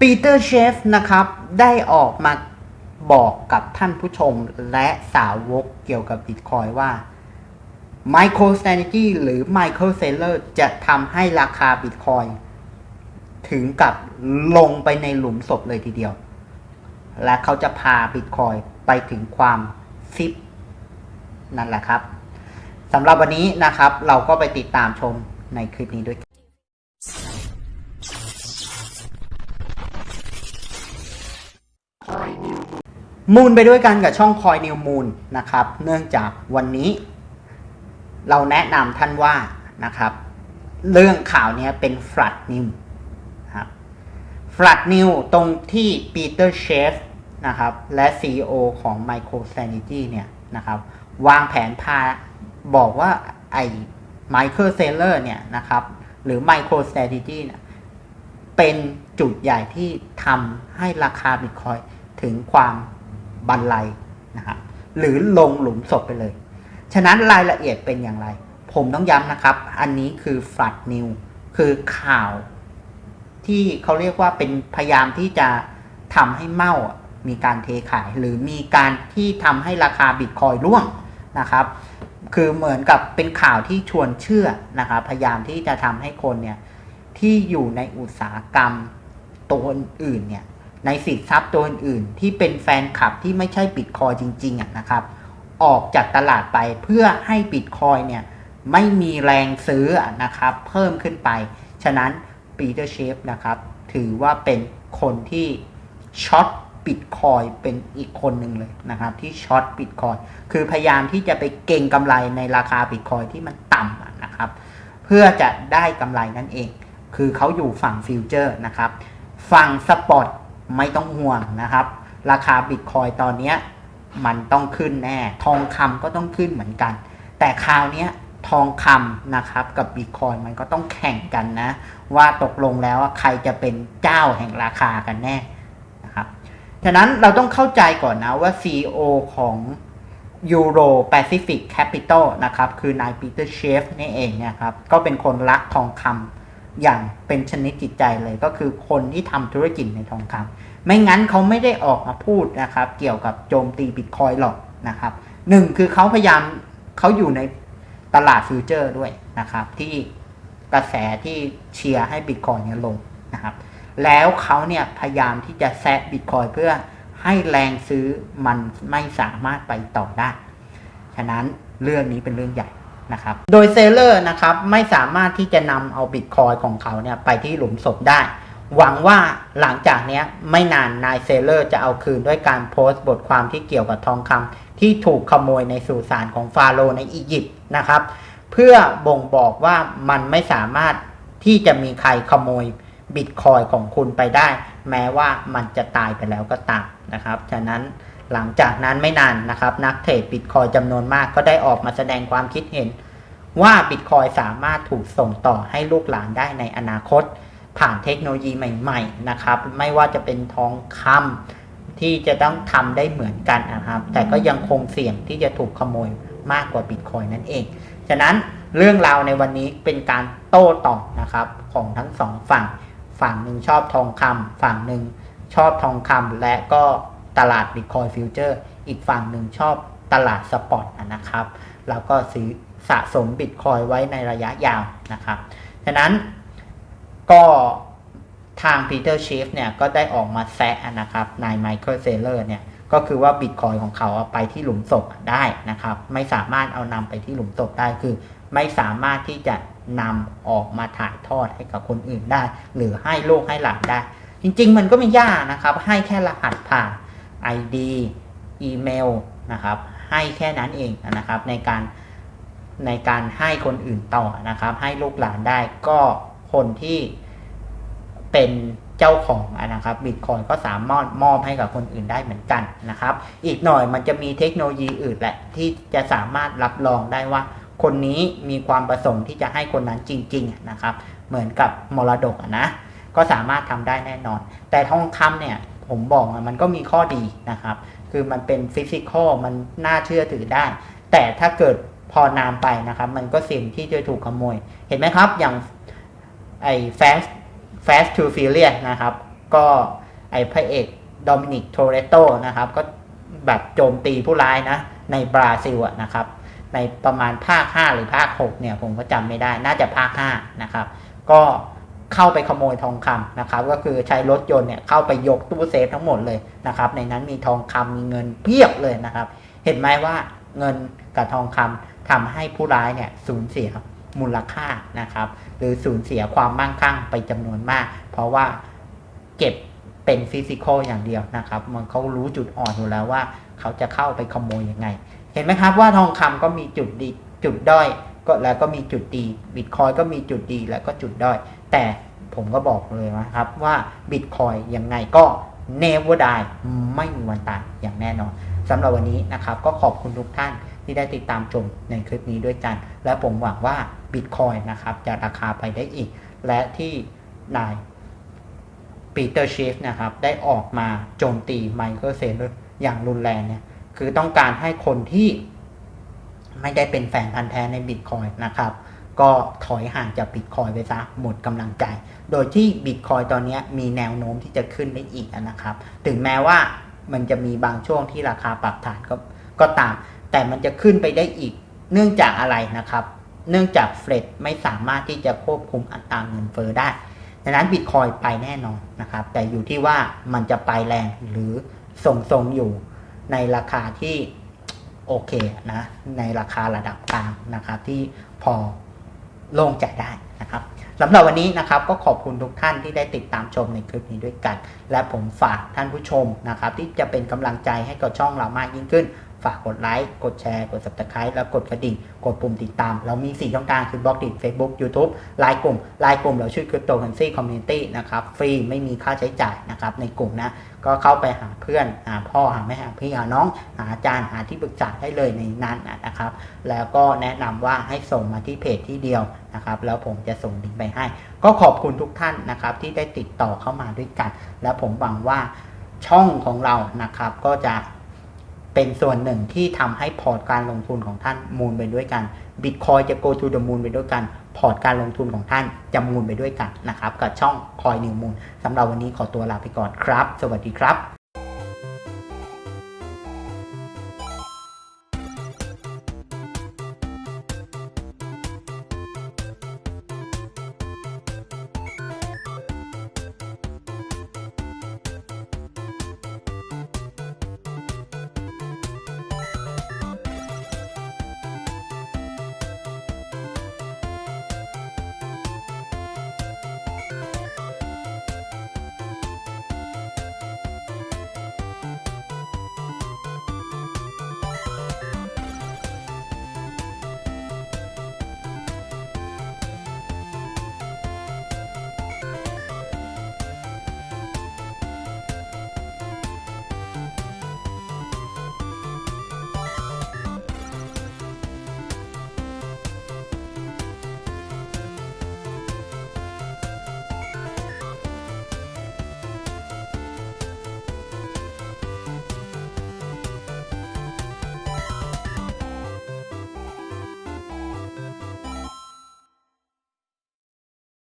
ปีเตอร์เชฟนะครับ ได้ออกมาบอกกับท่านผู้ชมและสาวกเกี่ยวกับบิตคอยว่า MicroStrategy หรือ Michael Saylor จะทำให้ราคาบิตคอยถึงกับลงไปในหลุมศพเลยทีเดียว และเขาจะพาบิตคอยไปถึงความซิปนั่นแหละครับสำหรับวันนี้นะครับเราก็ไปติดตามชมในคลิปนี้ด้วย มูลไปด้วยกันกับช่องคอยนิวมูลนะครับ เนื่องจากวันนี้ เราแนะนำท่านว่านะครับ เรื่องข่าวนี้เป็นฟลัดนิวครับฟลัดนิวตรงที่ปีเตอร์เชฟนะครับ และ CEO ของ MicroStrategy เนี่ยนะครับ วางแผนพาบอกว่าไอ้ Michael Saylor เนี่ยนะครับ หรือ MicroStrategy เนี่ยเป็นจุดใหญ่ที่ทำให้ราคาบิตคอยถึงความ บันไลนะครับหรือลงหลุมศพไปเลย ฉะนั้นรายละเอียดเป็นอย่างไร ผมต้องย้ำนะครับ อันนี้คือฟลัดนิวคือข่าว ที่เขาเรียกว่าเป็นพยายามที่จะทำให้เมามีการเทขายหรือมีการที่ทำให้ราคาบิตคอยร่วงนะครับ คือเหมือนกับเป็นข่าวที่ชวนเชื่อนะครับ พยายามที่จะทำให้คนเนี่ยที่อยู่ในอุตสาหกรรมตัวอื่นเนี่ย ในสินทรัพย์ตัวอื่นๆ ที่เป็นแฟนคลับที่ไม่ใช่บิตคอยจริงๆนะครับ ออกจากตลาดไปเพื่อให้บิตคอยเนี่ยไม่มีแรงซื้อนะครับ เพิ่มขึ้นไป ฉะนั้นปีเตอร์เชฟนะครับถือว่าเป็นคนที่ช็อตบิตคอยเป็นอีกคนหนึ่งเลยนะครับ ที่ช็อตบิตคอยคือพยายามที่จะไปเก่งกำไรในราคาบิตคอยที่มันต่ำนะครับ เพื่อจะได้กำไรนั่นเอง คือเขาอยู่ฝั่งฟิวเจอร์นะครับ ฝั่งสปอต ไม่ต้องห่วงนะครับ ราคาบิตคอยตอนนี้มันต้องขึ้นแน่ ทองคำก็ต้องขึ้นเหมือนกัน แต่คราวนี้ทองคำนะครับกับบิตคอยมันก็ต้องแข่งกันนะ ว่าตกลงแล้วใครจะเป็นเจ้าแห่งราคากันแน่นะครับฉะนั้นเราต้องเข้าใจก่อนนะว่า CEO ของ Euro Pacific Capital นะครับ คือนายปีเตอร์เชฟนี่เองเนะครับ ก็เป็นคนรักทองคำ อย่างเป็นชนิดจิตใจเลยก็คือคนที่ทำธุรกิจในทองคำไม่งั้นเขาไม่ได้ออกมาพูดนะครับ เกี่ยวกับโจมตีบิตคอยหรอกนะครับหนึ่งคือเขาพยายามเขาอยู่ในตลาดฟิวเจอร์ด้วยนะครับ ที่กระแสที่เชียร์ให้บิตคอยเนี่ยลงนะครับ แล้วเขาเนี่ยพยายามที่จะแซะบิตคอยเพื่อให้แรงซื้อมันไม่สามารถไปต่อได้ ฉะนั้นเรื่องนี้เป็นเรื่องใหญ่ นะครับ โดยเซลเลอร์นะครับไม่สามารถที่จะนำเอาบิตคอยของเขาเนี่ยไปที่หลุมศพได้ หวังว่าหลังจากนี้ไม่นานนายเซลเลอร์จะเอาคืนด้วยการโพสต์บทความที่เกี่ยวกับทองคำที่ถูกขโมยในสุสานของฟาโรในอียิปต์นะครับ เพื่อบ่งบอกว่ามันไม่สามารถที่จะมีใครขโมยบิตคอยของคุณไปได้ แม้ว่ามันจะตายไปแล้วก็ตามนะครับ ฉะนั้น หลังจากนั้นไม่นานนะครับ นักเทรดบิตคอยจำนวนมากก็ได้ออกมาแสดงความคิดเห็น ว่าบิตคอยสามารถถูกส่งต่อให้ลูกหลานได้ในอนาคต ผ่านเทคโนโลยีใหม่ๆนะครับ ไม่ว่าจะเป็นทองคำที่จะต้องทำได้เหมือนกันนะครับ แต่ก็ยังคงเสี่ยงที่จะถูกขโมยมากกว่าบิตคอยนั่นเอง ฉะนั้นเรื่องราวในวันนี้เป็นการโต้ตอบนะครับของทั้งสองฝั่ง ฝั่งหนึ่งชอบทองคำฝั่งหนึ่งชอบทองคำและก็ ตลาดบิตคอยฟิวเจอร์อีกฝั่งหนึ่งชอบตลาดสปอตนะครับแล้วก็ซื้อสะสมบิตคอยไว้ในระยะยาวนะครับฉะนั้นก็ทางปีเตอร์เชฟเนี่ยก็ได้ออกมาแซะนะครับนายไมเคิลเซเลอร์เนี่ยก็คือว่าบิตคอยของเขาไปที่หลุมศพได้นะครับ ไม่สามารถเอานำไปที่หลุมศพได้คือ ไม่สามารถที่จะนำออกมาถ่ายทอดให้กับคนอื่นได้ หรือให้โลกให้หลานได้ จริง ๆ มันก็ไม่ยากนะครับ ให้แค่รหัสผ่าน ID อีเมลนะครับให้แค่นั้นเองนะครับในการในการให้คนอื่นต่อนะครับ ให้ลูกหลานได้ก็คนที่เป็นเจ้าของนะครับบิตคอยก็สามารถมอบให้กับคนอื่นได้เหมือนกันนะครับ อีกหน่อยมันจะมีเทคโนโลยีอื่นแหละที่จะสามารถรับรองได้ว่า คนนี้มีความประสงค์ที่จะให้คนนั้นจริงๆนะครับ เหมือนกับมรดกนะ ก็สามารถทำได้แน่นอน แต่ทองคำเนี่ย ผมบอกอะมันก็มีข้อดีนะครับ คือมันเป็นฟิสิกอลมันน่าเชื่อถือได้ แต่ถ้าเกิดพอนามไปนะครับ มันก็เสี่ยงที่จะถูกขโมย เห็นไหมครับ อย่างไอ้ fast fast to furious นะครับ ก็ไอพระเอกโดมินิกโทเรโตนะครับ ก็แบบโจมตีผู้ร้ายนะ ในบราซิลนะครับ ในประมาณภาค 5 หรือภาค 6 เนี่ย ผมก็จำไม่ได้ น่าจะภาค 5 นะครับ ก็ เข้าไปขโมยทองคำนะครับก็คือใช้รถยนต์เนี่ยเข้าไปยกตู้เซฟทั้งหมดเลยนะครับในนั้นมีทองคำมีเงินเพียบเลยนะครับ เห็นไหมว่าเงินกับทองคำทำให้ผู้ร้ายเนี่ยสูญเสียมูลค่านะครับหรือสูญเสียความมั่งคั่งไปจำนวนมาก เพราะว่าเก็บเป็นฟิสิกอลอย่างเดียวนะครับ มันเขารู้จุดอ่อนอยู่แล้วว่า เขาจะเข้าไปขโมยยังไง เห็นไหมครับว่าทองคำก็มีจุดดีจุดด้อย ก็แล้วก็มีจุดดีบิตคอยก็มีจุดดีแล้วก็จุดด้อย แต่ผมก็บอกเลยนะครับว่าบิตคอยยังไงก็ never die ไม่มีวันตายอย่างแน่นอนสำหรับวันนี้นะครับก็ขอบคุณทุกท่านที่ได้ติดตามชมในคลิปนี้ด้วยกัน และผมหวังว่าบิตคอยนะครับจะราคาไปได้อีก และที่นายปีเตอร์เชฟนะครับได้ออกมาโจมตีไมเคิลเซเลอร์อย่างรุนแรงเนี่ยคือต้องการให้คนที่ ไม่ได้เป็นแฟนพันธ์แท้ในบิตคอยนะครับ ก็ถอยห่างจากบิตคอยไปซะหมดกำลังใจ โดยที่บิตคอยตอนนี้มีแนวโน้มที่จะขึ้นได้อีกนะครับ ถึงแม้ว่ามันจะมีบางช่วงที่ราคาปรับฐานก็ก็ตาม แต่มันจะขึ้นไปได้อีก เนื่องจากอะไรนะครับ เนื่องจากเฟดไม่สามารถที่จะควบคุมอัตราเงินเฟอ้อได้ดังนั้นบิตคอยไปแน่นอนนะครับ แต่อยู่ที่ว่ามันจะไปแรงหรือทรงๆอยู่ในราคาที่ โอเคนะในราคาระดับกลางนะครับที่พอโล่งใจได้นะครับสำหรับวันนี้นะครับก็ขอบคุณทุกท่านที่ได้ติดตามชมในคลิปนี้ด้วยกัน และผมฝากท่านผู้ชมนะครับที่จะเป็นกำลังใจให้กับช่องเรามากยิ่งขึ้น ฝากกดไลค์ กดแชร์ กด subscribe แล้วกดกระดิ่ง กดปุ่มติดตาม เรามี 4 ช่องทางคือบล็อกดิ Facebook YouTube ไลน์กลุ่มไลน์กลุ่มเราชื่อ Cryptocurrency Community นะครับ ฟรีไม่มีค่าใช้จ่ายนะครับ ในกลุ่มนะ ก็เข้าไปหาเพื่อน หาพ่อ หาแม่ หาพี่ หาน้อง หาอาจารย์ หาที่ปรึกษาได้เลยในนั้นนะครับ แล้วก็แนะนำว่าให้ส่งมาที่เพจที่เดียวนะครับ แล้วผมจะส่งลิงก์ไปให้ ก็ขอบคุณทุกท่านนะครับที่ได้ติดต่อเข้ามาด้วยกัน และผมหวังว่าช่องของเรานะครับก็จะ เป็นส่วนหนึ่งที่ทำให้พอร์ตการลงทุนของท่านมูลไปด้วยกันบิตคอยจะ go to the moon ไปด้วยกัน พอร์ตการลงทุนของท่านจะมูลไปด้วยกันนะครับ กับช่องคอยนิวมูลสำหรับวันนี้ขอตัวลาไปก่อนครับ สวัสดีครับ